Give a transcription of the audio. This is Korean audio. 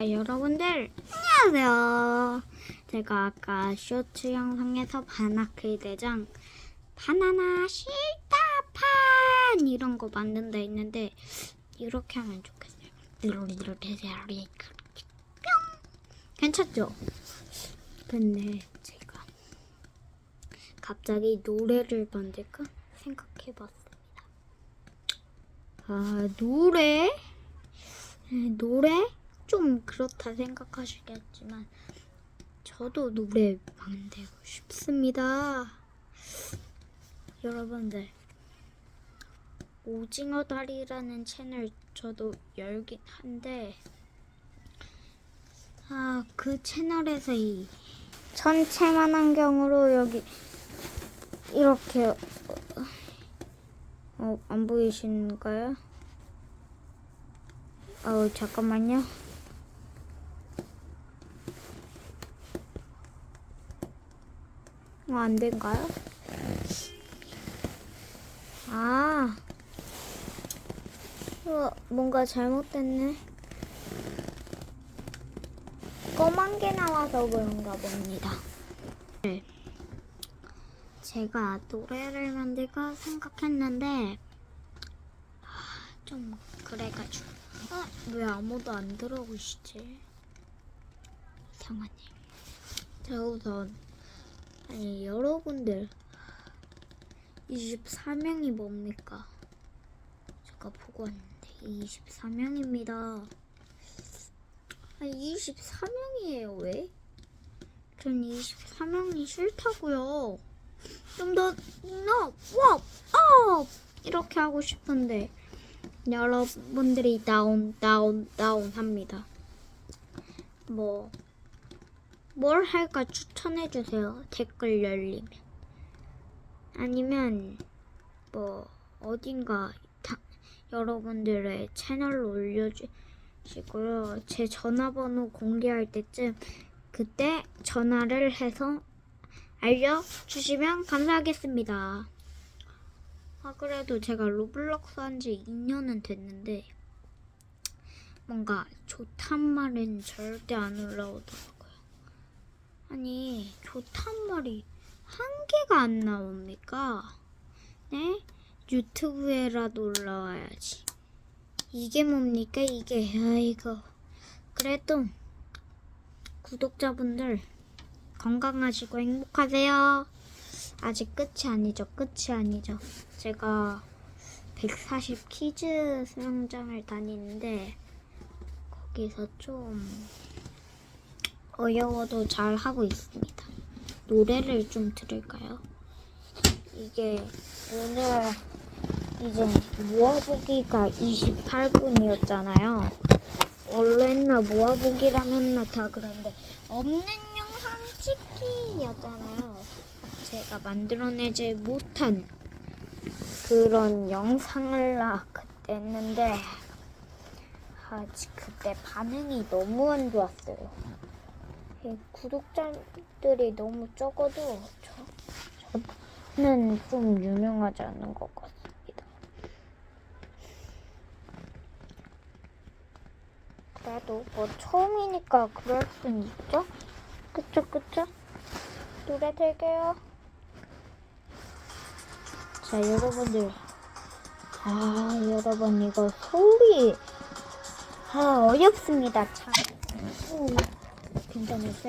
아, 여러분들 안녕하세요. 제가 아까 쇼츠 영상에서 바나클 대장 바나나 실타판 이런 거 만든다 했는데 이렇게 하면 좋겠어요. 뿅 괜찮죠? 근데 제가 갑자기 노래를 만들까 생각해봤습니다. 아 노래? 네, 노래? 좀 그렇다 생각하시겠지만 저도 노래 만들고 싶습니다. 여러분들 오징어 다리라는 채널 저도 열긴 한데 아 그 채널에서 이 전체만 안경으로 여기 이렇게 어, 안 보이시는가요? 어 잠깐만요. 어, 안 된가요? 아, 어, 뭔가 잘못됐네. 검은 게 나와서 그런가 봅니다. 네. 제가 노래를 만들까 생각했는데, 아, 좀 그래가지고. 아, 왜 아무도 안 들어오시지? 이상하네. 자, 우선. 아니 여러분들 24명이 뭡니까? 제가 보고 왔는데 24명입니다. 아니 24명이에요 왜? 전 24명이 싫다고요. 좀 더 no, what, up 이렇게 하고 싶은데 여러분들이 다운 다운 다운 합니다. 뭐 뭘 할까 추천해 주세요. 댓글 열리면. 아니면 뭐 어딘가 다, 여러분들의 채널로 올려주시고요. 제 전화번호 공개할 때쯤 그때 전화를 해서 알려주시면 감사하겠습니다. 아 그래도 제가 로블록스 한 지 2년은 됐는데 뭔가 좋단 말은 절대 안 올라오더라고요. 아니 좋단 말이 한 개가 안 나옵니까? 네? 유튜브에라도 올라와야지. 이게 뭡니까 이게 아이고 그래도 구독자분들 건강하시고 행복하세요. 아직 끝이 아니죠. 끝이 아니죠. 제가 140 키즈 수영장을 다니는데 거기서 좀 어려워도 잘 하고 있습니다. 노래를 좀 들을까요? 이게 오늘 이제 모아보기가 28분이었잖아요. 원래 나 모아보기라면 했나 다 그런데 없는 영상 찍기였잖아요. 제가 만들어내지 못한 그런 영상을 나 그때 했는데 아직 그때 반응이 너무 안 좋았어요. 이 구독자들이 너무 적어도 저, 저는 좀 유명하지 않은 것 같습니다. 그래도 뭐 처음이니까 그럴 순 있죠? 그쵸 그쵸? 노래 들게요. 자 여러분들 아 여러분 이거 소리 아 어렵습니다 참. 오, 괜찮으세요?